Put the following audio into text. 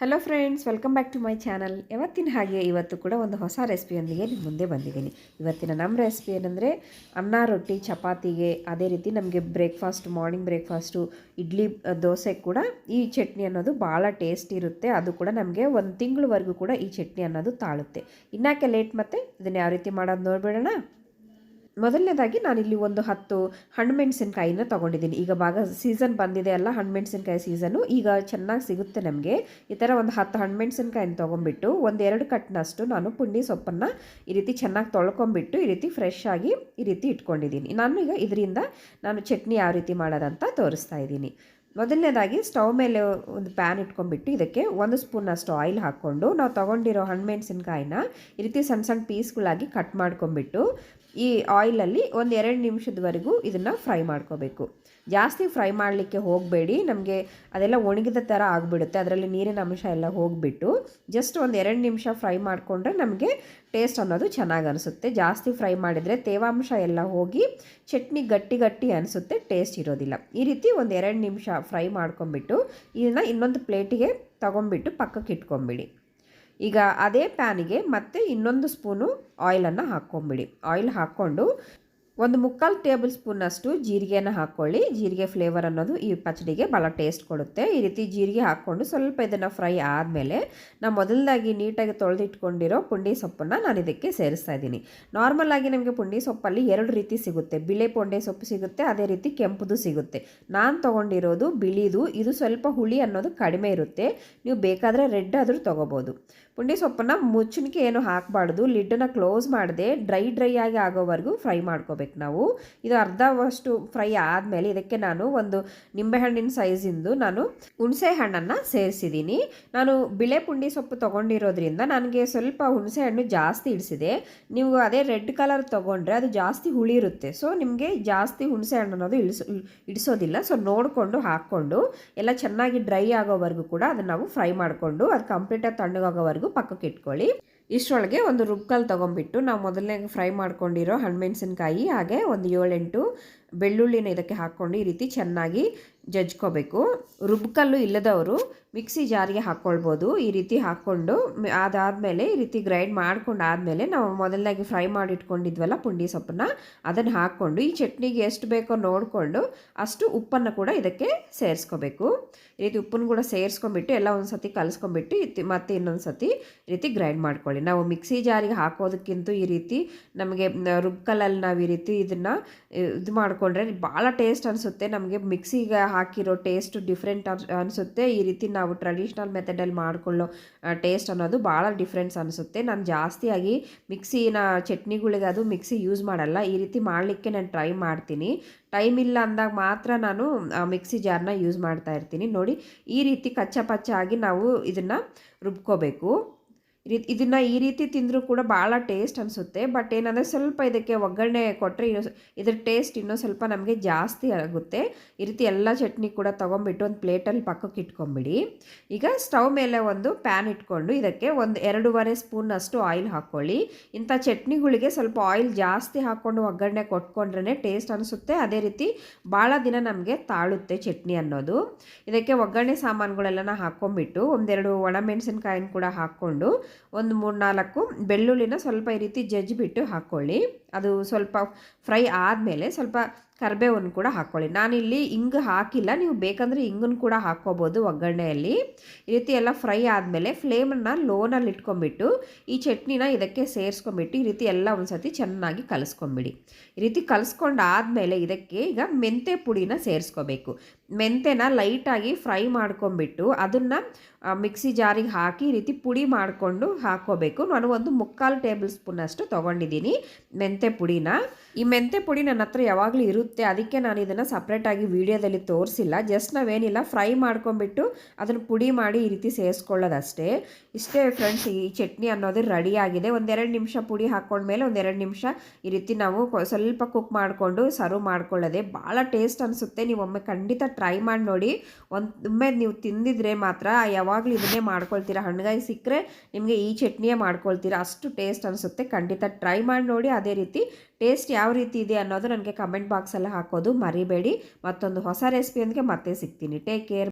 Hello friends welcome back to my channel ಯಾವತ್ತಿನ ಹಾಗೆ ಇವತ್ತು ಕೂಡ ಒಂದು ಹೊಸ ರೆಸಿಪಿಯೊಂದಿಗೆ ನಿಮ್ಮ ಮುಂದೆ ಬಂದಿದ್ದೀನಿ. ಇವತ್ತಿನ ನಮ್ಮ ರೆಸಿಪಿ ಏನಂದರೆ, ಅನ್ನ ರೊಟ್ಟಿ ಚಪಾತಿಗೆ ಅದೇ ರೀತಿ ನಮಗೆ breakfast morning breakfast idli, dosa ಕೂಡ ಈ ಚಟ್ನಿ ಅನ್ನೋದು ಭಾಳ ಟೇಸ್ಟ್ ಇರುತ್ತೆ. ಅದು ಕೂಡ ನಮಗೆ ಒಂದು ತಿಂಗಳವರೆಗೂ ಕೂಡ ಈ ಚಟ್ನಿ ಅನ್ನೋದು ತಾಳುತ್ತೆ. ಇನ್ನಾಕೆ ಲೇಟ್ ಮತ್ತೆ? ಇದನ್ನು ಯಾವ ರೀತಿ ಮಾಡೋದು ನೋಡ್ಬಿಡೋಣ. ಮೊದಲನೇದಾಗಿ ನಾನಿಲ್ಲಿ ಒಂದು ಹತ್ತು ಹಣ್ಣು ಮೆಣಸಿನ್ಕಾಯಿನ ತೊಗೊಂಡಿದ್ದೀನಿ. ಈಗ ಭಾಗ ಸೀಸನ್ ಬಂದಿದೆ ಅಲ್ಲ ಹಣ್ಣು ಮೆಣಸಿನಕಾಯಿ ಸೀಸನು ಈಗ ಚೆನ್ನಾಗಿ ಸಿಗುತ್ತೆ ನಮಗೆ. ಈ ಥರ ಒಂದು ಹತ್ತು ಹಣ್ಣು ಮೆಣಸಿನಕಾಯಿನ ತೊಗೊಂಬಿಟ್ಟು ಒಂದು ಎರಡು ಕಟ್ನಷ್ಟು ನಾನು ಪುಂಡಿ ಸೊಪ್ಪನ್ನು ಈ ರೀತಿ ಚೆನ್ನಾಗಿ ತೊಳ್ಕೊಂಬಿಟ್ಟು ಈ ರೀತಿ ಫ್ರೆಶ್ ಆಗಿ ಈ ರೀತಿ ಇಟ್ಕೊಂಡಿದ್ದೀನಿ. ನಾನು ಈಗ ಇದರಿಂದ ನಾನು ಚಟ್ನಿ ಯಾವ ರೀತಿ ಮಾಡೋದಂತ ತೋರಿಸ್ತಾ ಇದ್ದೀನಿ. ಮೊದಲನೇದಾಗಿ ಸ್ಟವ್ ಮೇಲೆ ಒಂದು ಪ್ಯಾನ್ ಇಟ್ಕೊಂಡ್ಬಿಟ್ಟು ಇದಕ್ಕೆ ಒಂದು ಸ್ಪೂನಷ್ಟು ಆಯಿಲ್ ಹಾಕ್ಕೊಂಡು ನಾವು ತೊಗೊಂಡಿರೋ ಹಣ್ಣು ಮೆಣಸಿನ್ಕಾಯಿನ ಈ ರೀತಿ ಸಣ್ಣ ಸಣ್ಣ ಪೀಸ್ಗಳಾಗಿ ಕಟ್ ಮಾಡ್ಕೊಂಬಿಟ್ಟು ಈ ಆಯಿಲಲ್ಲಿ ಒಂದು ಎರಡು ನಿಮಿಷದವರೆಗೂ ಇದನ್ನು ಫ್ರೈ ಮಾಡ್ಕೋಬೇಕು. ಜಾಸ್ತಿ ಫ್ರೈ ಮಾಡಲಿಕ್ಕೆ ಹೋಗಬೇಡಿ. ನಮಗೆ ಅದೆಲ್ಲ ಒಣಗಿದ ಥರ ಆಗಿಬಿಡುತ್ತೆ. ಅದರಲ್ಲಿ ನೀರಿನ ಅಂಶ ಎಲ್ಲ ಹೋಗಿಬಿಟ್ಟು ಜಸ್ಟ್ ಒಂದು ಎರಡು ನಿಮಿಷ ಫ್ರೈ ಮಾಡಿಕೊಂಡ್ರೆ ನಮಗೆ ಟೇಸ್ಟ್ ಅನ್ನೋದು ಚೆನ್ನಾಗಿ ಅನಿಸುತ್ತೆ. ಜಾಸ್ತಿ ಫ್ರೈ ಮಾಡಿದರೆ ತೇವಾಂಶ ಎಲ್ಲ ಹೋಗಿ ಚಟ್ನಿ ಗಟ್ಟಿ ಗಟ್ಟಿ ಅನಿಸುತ್ತೆ ಟೇಸ್ಟ್ ಇರೋದಿಲ್ಲ. ಈ ರೀತಿ ಒಂದು ಎರಡು ನಿಮಿಷ ಫ್ರೈ ಮಾಡ್ಕೊಂಬಿಟ್ಟು ಇದನ್ನು ಇನ್ನೊಂದು ಪ್ಲೇಟಿಗೆ ತೊಗೊಂಬಿಟ್ಟು ಪಕ್ಕಕ್ಕೆ ಇಟ್ಕೊಂಬಿಡಿ ಈಗ ಅದೇ ಪ್ಯಾನಿಗೆ ಮತ್ತೆ ಇನ್ನೊಂದು ಸ್ಪೂನು ಆಯಿಲನ್ನು ಹಾಕ್ಕೊಂಬಿಡಿ ಆಯಿಲ್ ಹಾಕ್ಕೊಂಡು ಒಂದು ಮುಕ್ಕಾಲು ಟೇಬಲ್ ಸ್ಪೂನಷ್ಟು ಜೀರಿಗೆನ ಹಾಕ್ಕೊಳ್ಳಿ ಜೀರಿಗೆ ಫ್ಲೇವರ್ ಅನ್ನೋದು ಈ ಪಚಡಿಗೆ ಭಾಳ ಟೇಸ್ಟ್ ಕೊಡುತ್ತೆ. ಈ ರೀತಿ ಜೀರಿಗೆ ಹಾಕ್ಕೊಂಡು ಸ್ವಲ್ಪ ಇದನ್ನು ಫ್ರೈ ಆದಮೇಲೆ ನಾವು ಮೊದಲದಾಗಿ ನೀಟಾಗಿ ತೊಳೆದಿಟ್ಕೊಂಡಿರೋ ಪುಂಡಿ ಸೊಪ್ಪನ್ನು ನಾನು ಇದಕ್ಕೆ ಸೇರಿಸ್ತಾ ಇದ್ದೀನಿ. ನಾರ್ಮಲ್ ಆಗಿ ನಮಗೆ ಪುಂಡಿ ಸೊಪ್ಪಲ್ಲಿ ಎರಡು ರೀತಿ ಸಿಗುತ್ತೆ. ಬಿಳೆ ಪುಂಡೆ ಸೊಪ್ಪು ಸಿಗುತ್ತೆ, ಅದೇ ರೀತಿ ಕೆಂಪುದು ಸಿಗುತ್ತೆ. ನಾನು ತೊಗೊಂಡಿರೋದು ಬಿಳಿದು, ಇದು ಸ್ವಲ್ಪ ಹುಳಿ ಅನ್ನೋದು ಕಡಿಮೆ ಇರುತ್ತೆ. ನೀವು ಬೇಕಾದರೆ ರೆಡ್ ಆದರೂ ತೊಗೋಬೋದು. ಪುಂಡಿ ಸೊಪ್ಪನ್ನು ಮುಚ್ಚಿನಕ್ಕೆ ಏನು ಹಾಕಬಾರ್ದು, ಲಿಡ್ಡನ್ನು ಕ್ಲೋಸ್ ಮಾಡದೆ ಡ್ರೈ ಡ್ರೈ ಆಗಿ ಆಗೋವರೆಗೂ ಫ್ರೈ ಮಾಡ್ಕೋಬೇಕು ನಾವು. ಇದು ಅರ್ಧವಷ್ಟು ಫ್ರೈ ಆದಮೇಲೆ ಇದಕ್ಕೆ ನಾನು ಒಂದು ನಿಂಬೆಹಣ್ಣಿನ ಸೈಜಿಂದು ನಾನು ಹುಣಸೆ ಹಣ್ಣನ್ನು ಸೇರಿಸಿದ್ದೀನಿ. ನಾನು ಬಿಳೆ ಪುಂಡಿ ಸೊಪ್ಪು ತೊಗೊಂಡಿರೋದ್ರಿಂದ ನನಗೆ ಸ್ವಲ್ಪ ಹುಣಸೆ ಹಣ್ಣು ಜಾಸ್ತಿ ಇಡಿಸಿದೆ ನೀವು ಅದೇ ರೆಡ್ ಕಲರ್ ತೊಗೊಂಡ್ರೆ ಅದು ಜಾಸ್ತಿ ಹುಳಿ ಇರುತ್ತೆ ಸೊ, ನಿಮಗೆ ಜಾಸ್ತಿ ಹುಣಸೆ ಹಣ್ಣು ಅನ್ನೋದು ಇಳಿಸೋ ಇಡಿಸೋದಿಲ್ಲ ಸೊ, ನೋಡಿಕೊಂಡು ಹಾಕ್ಕೊಂಡು ಎಲ್ಲ ಚೆನ್ನಾಗಿ ಡ್ರೈ ಆಗೋವರೆಗೂ ಕೂಡ ಅದನ್ನು ನಾವು ಫ್ರೈ ಮಾಡಿಕೊಂಡು ಅದು ಕಂಪ್ಲೀಟಾಗಿ ತಣ್ಣಗಾಗೋವರೆಗೂ ಪಕ್ಕಕ್ಕೆ ಇಟ್ಕೊಳ್ಳಿ. ಇಷ್ಟರೊಳಗೆ ಒಂದು ರುಬ್ಕಲ್ಲಿ ತೊಗೊಂಬಿಟ್ಟು ನಾವು ಮೊದಲನೇ ಫ್ರೈ ಮಾಡ್ಕೊಂಡಿರೋ ಹಣ್ಣುಮೆಣಸಿನ್ಕಾಯಿ ಹಾಗೆ ಒಂದು ಏಳೆಂಟು ಬೆಳ್ಳುಳ್ಳಿನ ಇದಕ್ಕೆ ಹಾಕ್ಕೊಂಡು ಈ ರೀತಿ ಚೆನ್ನಾಗಿ ಜಜ್ಕೋಬೇಕು. ರುಬ್ಕಲ್ಲು ಇಲ್ಲದವರು ಮಿಕ್ಸಿ ಜಾರಿಗೆ ಹಾಕ್ಕೊಳ್ಬೋದು ಈ ರೀತಿ ಹಾಕ್ಕೊಂಡು ಅದಾದಮೇಲೆ ಈ ರೀತಿ ಗ್ರೈಂಡ್ ಮಾಡ್ಕೊಂಡು ಆದಮೇಲೆ ನಾವು ಮೊದಲನಾಗಿ ಫ್ರೈ ಮಾಡಿ ಇಟ್ಕೊಂಡಿದ್ವಲ್ಲ ಪುಂಡಿ ಸೊಪ್ಪನ್ನ, ಅದನ್ನು ಹಾಕ್ಕೊಂಡು ಈ ಚಟ್ನಿಗೆ ಎಷ್ಟು ಬೇಕೋ ನೋಡಿಕೊಂಡು ಅಷ್ಟು ಉಪ್ಪನ್ನು ಕೂಡ ಇದಕ್ಕೆ ಸೇರಿಸ್ಕೋಬೇಕು. ಈ ರೀತಿ ಉಪ್ಪನ್ನು ಕೂಡ ಸೇರಿಸ್ಕೊಂಬಿಟ್ಟು ಎಲ್ಲ ಒಂದು ಸತಿ ಕಲಿಸ್ಕೊಂಬಿಟ್ಟು ಮತ್ತೆ ಇನ್ನೊಂದು ಸತಿ ಈ ರೀತಿ ಗ್ರೈಂಡ್ ಮಾಡ್ಕೊಳ್ಳಿ. ನಾವು ಮಿಕ್ಸಿ ಜಾರಿಗೆ ಹಾಕೋದಕ್ಕಿಂತ ಈ ರೀತಿ ನಮಗೆ ರುಬ್ಬಕಲ್ಲಲ್ಲಿ ನಾವು ಈ ರೀತಿ ಇದನ್ನು ಇದು ಮಾಡಿಕೊಂಡ್ರೆ ಭಾಳ ಟೇಸ್ಟ್ ಅನಿಸುತ್ತೆ. ನಮಗೆ ಮಿಕ್ಸಿಗೆ ಹಾಕಿರೋ ಟೇಸ್ಟ್ ಡಿಫ್ರೆಂಟ್ ಅನಿಸುತ್ತೆ. ಈ ರೀತಿ ನಾವು ಟ್ರೆಡಿಷ್ನಲ್ ಮೆಥಡಲ್ಲಿ ಮಾಡಿಕೊಳ್ಳೋ ಟೇಸ್ಟ್ ಅನ್ನೋದು ಭಾಳ ಡಿಫ್ರೆನ್ಸ್ ಅನಿಸುತ್ತೆ. ನಾನು ಜಾಸ್ತಿಯಾಗಿ ಮಿಕ್ಸಿನ ಚಟ್ನಿಗಳಿಗೆ ಅದು ಮಿಕ್ಸಿ ಯೂಸ್ ಮಾಡಲ್ಲ. ಈ ರೀತಿ ಮಾಡಲಿಕ್ಕೆ ನಾನು ಟ್ರೈ ಮಾಡ್ತೀನಿ. ಟೈಮ್ ಇಲ್ಲ ಅಂದಾಗ ಮಾತ್ರ ನಾನು ಮಿಕ್ಸಿ ಜಾರ್ನ ಯೂಸ್ ಮಾಡ್ತಾ ಇರ್ತೀನಿ. ನೋಡಿ, ಈ ರೀತಿ ಕಚ್ಚಾ ಪಚ್ಚ ಆಗಿ ನಾವು ಇದನ್ನು ರುಬ್ಕೋಬೇಕು. ಇದನ್ನು ಈ ರೀತಿ ತಿಂದರೂ ಕೂಡ ಭಾಳ ಟೇಸ್ಟ್ ಅನಿಸುತ್ತೆ. ಬಟ್ ಏನಂದರೆ ಸ್ವಲ್ಪ ಇದಕ್ಕೆ ಒಗ್ಗರಣೆ ಕೊಟ್ಟರೆ ಇನ್ನೂ ಇದ್ರ ಟೇಸ್ಟ್ ಇನ್ನೂ ಸ್ವಲ್ಪ ನಮಗೆ ಜಾಸ್ತಿ ಆಗುತ್ತೆ. ಈ ರೀತಿ ಎಲ್ಲ ಚಟ್ನಿ ಕೂಡ ತೊಗೊಂಬಿಟ್ಟು ಒಂದು ಪ್ಲೇಟಲ್ಲಿ ಪಕ್ಕಕ್ಕೆ ಇಟ್ಕೊಂಬಿಡಿ. ಈಗ ಸ್ಟವ್ ಮೇಲೆ ಒಂದು ಪ್ಯಾನ್ ಇಟ್ಕೊಂಡು ಇದಕ್ಕೆ ಒಂದು ಎರಡೂವರೆ ಸ್ಪೂನಷ್ಟು ಆಯಿಲ್ ಹಾಕ್ಕೊಳ್ಳಿ. ಇಂಥ ಚಟ್ನಿಗಳಿಗೆ ಸ್ವಲ್ಪ ಆಯಿಲ್ ಜಾಸ್ತಿ ಹಾಕ್ಕೊಂಡು ಒಗ್ಗರಣೆ ಕೊಟ್ಕೊಂಡ್ರೇ ಟೇಸ್ಟ್ ಅನಿಸುತ್ತೆ. ಅದೇ ರೀತಿ ಭಾಳ ದಿನ ನಮಗೆ ತಾಳುತ್ತೆ ಚಟ್ನಿ ಅನ್ನೋದು. ಇದಕ್ಕೆ ಒಗ್ಗರಣೆ ಸಾಮಾನುಗಳೆಲ್ಲನ ಹಾಕ್ಕೊಂಬಿಟ್ಟು ಒಂದೆರಡು ಒಣಮೆಣಸಿನ್ಕಾಯಿನ ಕೂಡ ಹಾಕ್ಕೊಂಡು ಒಂದು ಮೂರು ನಾಲ್ಕು ಬೆಳ್ಳುಳ್ಳಿನ ಸ್ವಲ್ಪ ಈ ರೀತಿ ಜಜ್ಜಿಬಿಟ್ಟು ಹಾಕ್ಕೊಳ್ಳಿ ಅದು ಸ್ವಲ್ಪ ಫ್ರೈ ಆದಮೇಲೆ ಸ್ವಲ್ಪ ಕರಿಬೇವನ್ನು ಕೂಡ ಹಾಕ್ಕೊಳ್ಳಿ. ನಾನಿಲ್ಲಿ ಹಿಂಗೆ ಹಾಕಿಲ್ಲ. ನೀವು ಬೇಕಂದರೆ ಹಿಂಗನ್ನು ಕೂಡ ಹಾಕ್ಕೋಬೋದು ಒಗ್ಗರಣೆಯಲ್ಲಿ. ಈ ರೀತಿ ಎಲ್ಲ ಫ್ರೈ ಆದಮೇಲೆ ಫ್ಲೇಮನ್ನು ಲೋನಲ್ಲಿ ಇಟ್ಕೊಂಬಿಟ್ಟು ಈ ಚಟ್ನಿನ ಇದಕ್ಕೆ ಸೇರಿಸ್ಕೊಂಬಿಟ್ಟು ಈ ರೀತಿ ಎಲ್ಲ ಒಂದು ಸತಿ ಚೆನ್ನಾಗಿ ಕಲಿಸ್ಕೊಂಬಿಡಿ ಈ ರೀತಿ ಕಲಿಸ್ಕೊಂಡಾದ್ಮೇಲೆ ಇದಕ್ಕೆ ಈಗ ಮೆಂತೆ ಪುಡಿನ ಸೇರಿಸ್ಕೋಬೇಕು. ಮೆಂತೆನ ಲೈಟಾಗಿ ಫ್ರೈ ಮಾಡ್ಕೊಂಬಿಟ್ಟು ಅದನ್ನು ಮಿಕ್ಸಿ ಜಾರಿಗೆ ಹಾಕಿ ಈ ರೀತಿ ಪುಡಿ ಮಾಡಿಕೊಂಡು ಹಾಕ್ಕೋಬೇಕು. ನಾನು ಒಂದು ಮುಕ್ಕಾಲು ಟೇಬಲ್ ಸ್ಪೂನಷ್ಟು ತೊಗೊಂಡಿದ್ದೀನಿ. ಮೆಂತೆ ಪುಡಿನ, ಈ ಮೆಂತೆ ಪುಡಿ ನನ್ನ ಹತ್ರ ಯಾವಾಗಲೂ ಇರುತ್ತೆ. ಅದಕ್ಕೆ ನಾನು ಇದನ್ನು ಸಪ್ರೇಟಾಗಿ ವೀಡಿಯೋದಲ್ಲಿ ತೋರಿಸಿಲ್ಲ. ಜಸ್ಟ್ ನಾವೇನಿಲ್ಲ ಫ್ರೈ ಮಾಡ್ಕೊಂಬಿಟ್ಟು ಅದನ್ನು ಪುಡಿ ಮಾಡಿ ಈ ರೀತಿ ಸೇರಿಸ್ಕೊಳ್ಳೋದಷ್ಟೇ. ಇಷ್ಟೇ ಫ್ರೆಂಡ್ಸ್ ಈ ಚಟ್ನಿ ಅನ್ನೋದು ರೆಡಿ ಆಗಿದೆ. ಒಂದೆರಡು ನಿಮಿಷ ಪುಡಿ ಹಾಕ್ಕೊಂಡ್ಮೇಲೆ ಒಂದೆರಡು ನಿಮಿಷ ಈ ರೀತಿ ನಾವು ಸ್ವಲ್ಪ ಕುಕ್ ಮಾಡಿಕೊಂಡು ಸರ್ವ್ ಮಾಡ್ಕೊಳ್ಳೋದೆ ಭಾಳ ಟೇಸ್ಟ್ ಅನಿಸುತ್ತೆ. ನೀವು ಒಮ್ಮೆ ಖಂಡಿತ ಟ್ರೈ ಮಾಡಿ ನೋಡಿ. ಒಮ್ಮೆ ನೀವು ತಿಂದಿದ್ರೆ ಮಾತ್ರ ಯಾವಾಗಲೂ ಇದನ್ನೇ ಮಾಡ್ಕೊಳ್ತೀರಾ. ಹಣ್ಣುಗಾಯಿ ಸಿಕ್ಕರೆ ನಿಮಗೆ ಈ ಚಟ್ನಿಯೇ ಮಾಡ್ಕೊಳ್ತೀರಾ. ಅಷ್ಟು ಟೇಸ್ಟ್ ಅನಿಸುತ್ತೆ. ಖಂಡಿತ ಟ್ರೈ ಮಾಡಿ ನೋಡಿ. ಅದೇ ರೀತಿ, ಟೇಸ್ಟ್ ಯಾವ ರೀತಿ ಇದೆ ಅನ್ನೋದು ನನಗೆ ಕಮೆಂಟ್ ಬಾಕ್ಸಲ್ಲಿ ಹಾಕೋದು ಮರಿಬೇಡಿ. ಮತ್ತೊಂದು ಹೊಸ ರೆಸಿಪಿಯೊಂದಿಗೆ ಮತ್ತೆ ಸಿಗ್ತೀನಿ. Take care